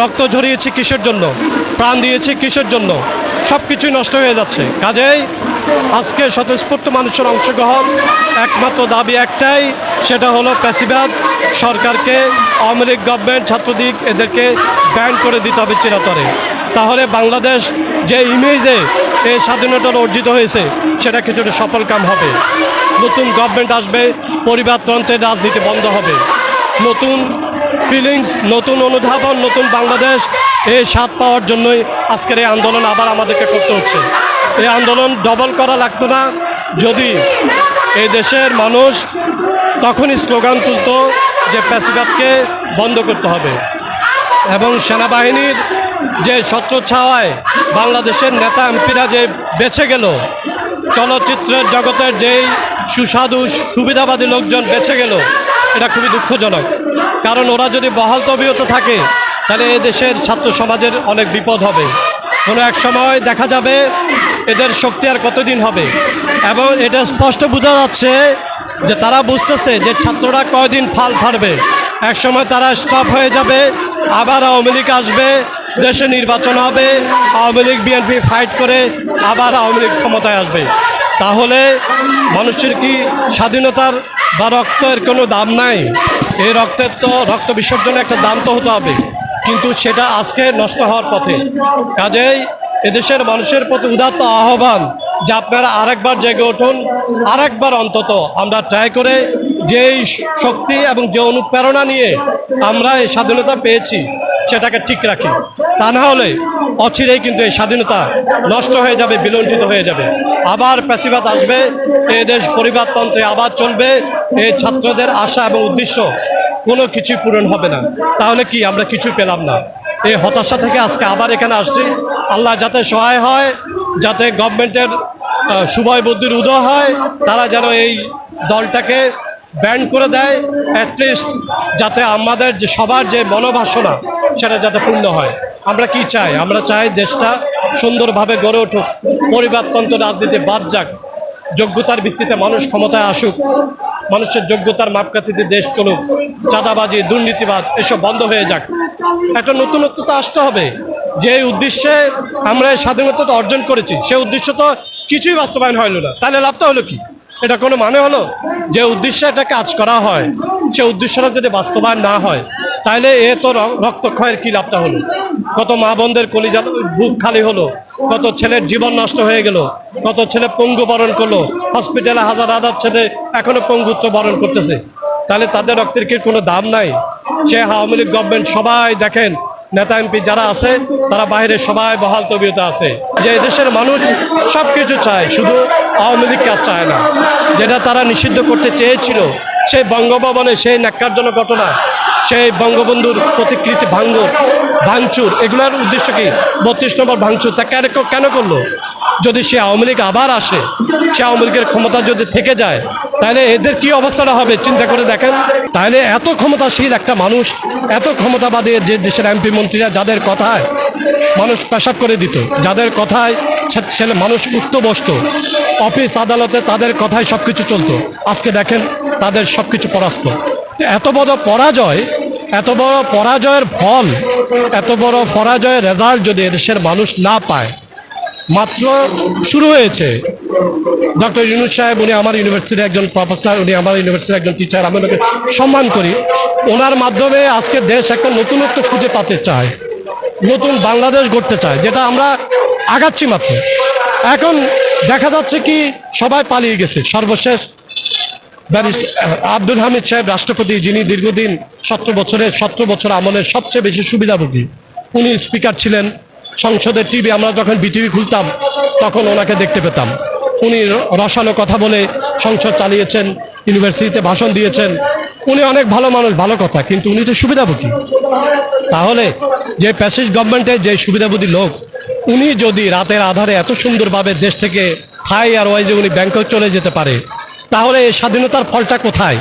রক্ত ঝরিয়েছি কিসের জন্য? প্রাণ দিয়েছি কিসের জন্য? সব কিছুই নষ্ট হয়ে যাচ্ছে। কাজেই আজকে স্বতঃস্ফূর্ত মানুষের অংশগ্রহণ একমাত্র দাবি একটাই, সেটা হলো প্যাসিবাদ সরকারকে, আওয়ামী লীগ গভর্নমেন্ট ছাত্রদিক এদেরকে ব্যান করে দিতে হবে চিরতরে। তাহলে বাংলাদেশ যে ইমেজে এই স্বাধীনতা অর্জিত হয়েছে, সেটা কিছুটা সফল কাম হবে। নতুন গভর্নমেন্ট আসবে, পরিবারতন্ত্রের রাজনীতি বন্ধ হবে। নতুন ফিলিংস নতুন অনুধাবন, নতুন বাংলাদেশ, এই স্বাদ পাওয়ার জন্যই আজকের এই আন্দোলন আবার আমাদেরকে করতে হচ্ছে। এই আন্দোলন ডবল করা লাগতো না। যদি এই দেশের মানুষ তখনই স্লোগান তুলতো যে প্যাসিবাদকে বন্ধ করতে হবে। এবং সেনাবাহিনীর যে ছত্রছাওয়ায় বাংলাদেশের নেতা এমপিরা যে বেছে গেল, চলচ্চিত্রের জগতের যেই সুস্বাদু, সুবিধাবাদী লোকজন বেছে গেল। এটা খুবই দুঃখজনক। কারণ ওরা যদি বহাল তবিয়ত থাকে, তাহলে এ দেশের ছাত্র সমাজের অনেক বিপদ হবে। কোনো এক সময় দেখা যাবে এদের শক্তি আর কতদিন হবে। এবং এটা স্পষ্ট বোঝা যাচ্ছে যে তারা বুঝতেছে যে ছাত্ররা কয়দিন ফাল ফাড়বে এক সময় তারা স্টপ হয়ে যাবে, আবার আওয়ামী লীগ আসবে, দেশে নির্বাচন হবে, আওয়ামী লীগ, বিএনপি ফাইট করে আবার আওয়ামী লীগ ক্ষমতায় আসবে। তাহলে মানুষের কি স্বাধীনতার বা রক্তের কোনো দাম নাই? এই রক্তের তো রক্ত বিসর্জনে একটা দাম তো হতে হবে। কিন্তু সেটা আজকে নষ্ট হওয়ার পথে। কাজেই এদেশের মানুষের প্রতি উদাত্ত আহ্বান যে আপনারা আরেকবার জেগে উঠুন, আরেকবার অন্তত আমরা ট্রাই করে যেই শক্তি এবং যে অনুপ্রেরণা নিয়ে আমরা এই স্বাধীনতা পেয়েছি সেটাকে ঠিক রাখি। তা না হলে অচিরেই কিন্তু এই স্বাধীনতা নষ্ট হয়ে যাবে, বিলণ্ঠিত হয়ে যাবে। আবার প্যাসিবাদ আসবে এই দেশ পরিবারতন্ত্রে আবার চলবে এই ছাত্রদের আশা এবং উদ্দেশ্য কোনো কিছু পূরণ হবে না। তাহলে কি আমরা কিছু পেলাম না? এই হতাশা থেকে আজকে আবার এখানে আসছি। আল্লাহ যাতে সহায় হয়, যাতে গভর্নমেন্টের সুভয় বুদ্ধির উদয় হয়, তারা যেন এই দলটাকে ব্যান্ড করে দেয় অ্যাটলিস্ট যাতে আমাদের যে সবার যে মনোবাসনা, সেটা যাতে পূর্ণ হয়। আমরা কি চাই? আমরা চাই দেশটা সুন্দরভাবে গড়ে উঠুক, পরিবারতন্ত্র রাজনীতি বাদ যাক, যোগ্যতার ভিত্তিতে মানুষ ক্ষমতায় আসুক, মানুষের যোগ্যতার মাপকাঠিতে দেশ চলুক, চাঁদাবাজি, দুর্নীতিবাদ, এসব বন্ধ হয়ে যাক। একটা নতুনত্ব তো আসতে হবে। যে উদ্দেশ্যে আমরা স্বাধীনতা অর্জন করেছি, সে উদ্দেশ্য তো কিছুই বাস্তবায়ন হলো না। তাহলে লাভটা হলো কি? এটা কোনো মানে হলো? যে উদ্দেশ্যে এটা কাজ করা হয়, সে উদ্দেশ্যটা যদি বাস্তবায়ন না হয়, তাহলে এ তো রক্তক্ষয়ের কি লাভটা হলো? কত মা বোনদের কলিজা বুক খালি হলো, কত ছেলের জীবন নষ্ট হয়ে গেল, কত ছেলে পঙ্গু বরণ করল হসপিটালে হাজার হাজার ছেলে এখনও পঙ্গুত্ব বরণ করতেছে। তাহলে তাদের রক্তের কি কোনো দাম নাই? সে আওয়ামী লীগ গভর্নমেন্ট সবাই দেখেন নেতা এমপি যারা আছে, তারা বাইরে সবাই বহাল তবিয়তে আছে। যে দেশের মানুষ সব কিছু চায়, শুধু আওয়ামী লীগকে আর চায় না। যেটা তারা নিষিদ্ধ করতে চেয়েছিল, সেই বঙ্গভবনে সেই ন্যাক্কারজনক ঘটনা, সেই বঙ্গবন্ধুর প্রতিকৃতি ভাঙ্গ ভাঙচুর, এগুলোর উদ্দেশ্য কি? বত্রিশ নম্বর ভাঙচুর, তা কেন কেন করল? যদি সে আওয়ামী লীগ আবার আসে, সে আওয়ামী লীগের ক্ষমতা যদি থেকে যায়, তাহলে এদের কি অবস্থাটা হবে? চিন্তা করে দেখেন। তাহলে এত ক্ষমতাশীল একটা মানুষ, এত ক্ষমতাবাদী যে দেশের এমপি মন্ত্রীরা যাদের কথায় মানুষ পেশাব করে দিত, যাদের কথায় ছেলে মানুষ উঠত, বসত, অফিস, আদালতে তাদের কথায় সব কিছু চলতো। আজকে দেখেন তাদের সব কিছু পরাস্ত এত বড় পরাজয়, এত বড় পরাজয়ের ফল, এত বড় পরাজয়ের রেজাল্ট যদি এদেশের মানুষ না পায় মাত্র শুরু হয়েছে। ডক্টর ইউনুস সাহেব, উনি আমার ইউনিভার্সিটির একজন প্রফেসর, উনি আমার ইউনিভার্সিটির একজন টিচার আমি ওনাকে সম্মান করি। ওনার মাধ্যমে আজকে দেশ একটা নতুনত্ব খুঁজে পাতে চায়, নতুন বাংলাদেশ গড়তে চায়, যেটা আমরা আগাচ্ছি মাত্র। এখন দেখা যাচ্ছে কি সবাই পালিয়ে গেছে। সর্বশেষ আব্দুল হামিদ সাহেব, রাষ্ট্রপতি, যিনি দীর্ঘদিন সতেরো বছরের, সতেরো বছর আমলের সবচেয়ে বেশি সুবিধাভোগী, উনি স্পিকার ছিলেন। সংসদের টিভি আমরা যখন বিটিভি খুলতাম, তখন ওনাকে দেখতে পেতাম। উনি র- রসালো কথা বলে সংসদ চালিয়েছেন, ইউনিভার্সিটিতে ভাষণ দিয়েছেন। উনি অনেক ভালো মানুষ, ভালো কথা, কিন্তু উনি তো সুবিধাভোগী। তাহলে যে প্যাসেজ গভর্নমেন্টের যে সুবিধাভোগী লোক, উনি যদি রাতের আধারে এত সুন্দরভাবে দেশ থেকে থাই আর ওয়াইজে উনি ব্যাংকক চলে যেতে পারে, তাহলে এই স্বাধীনতার ফলটা কোথায়?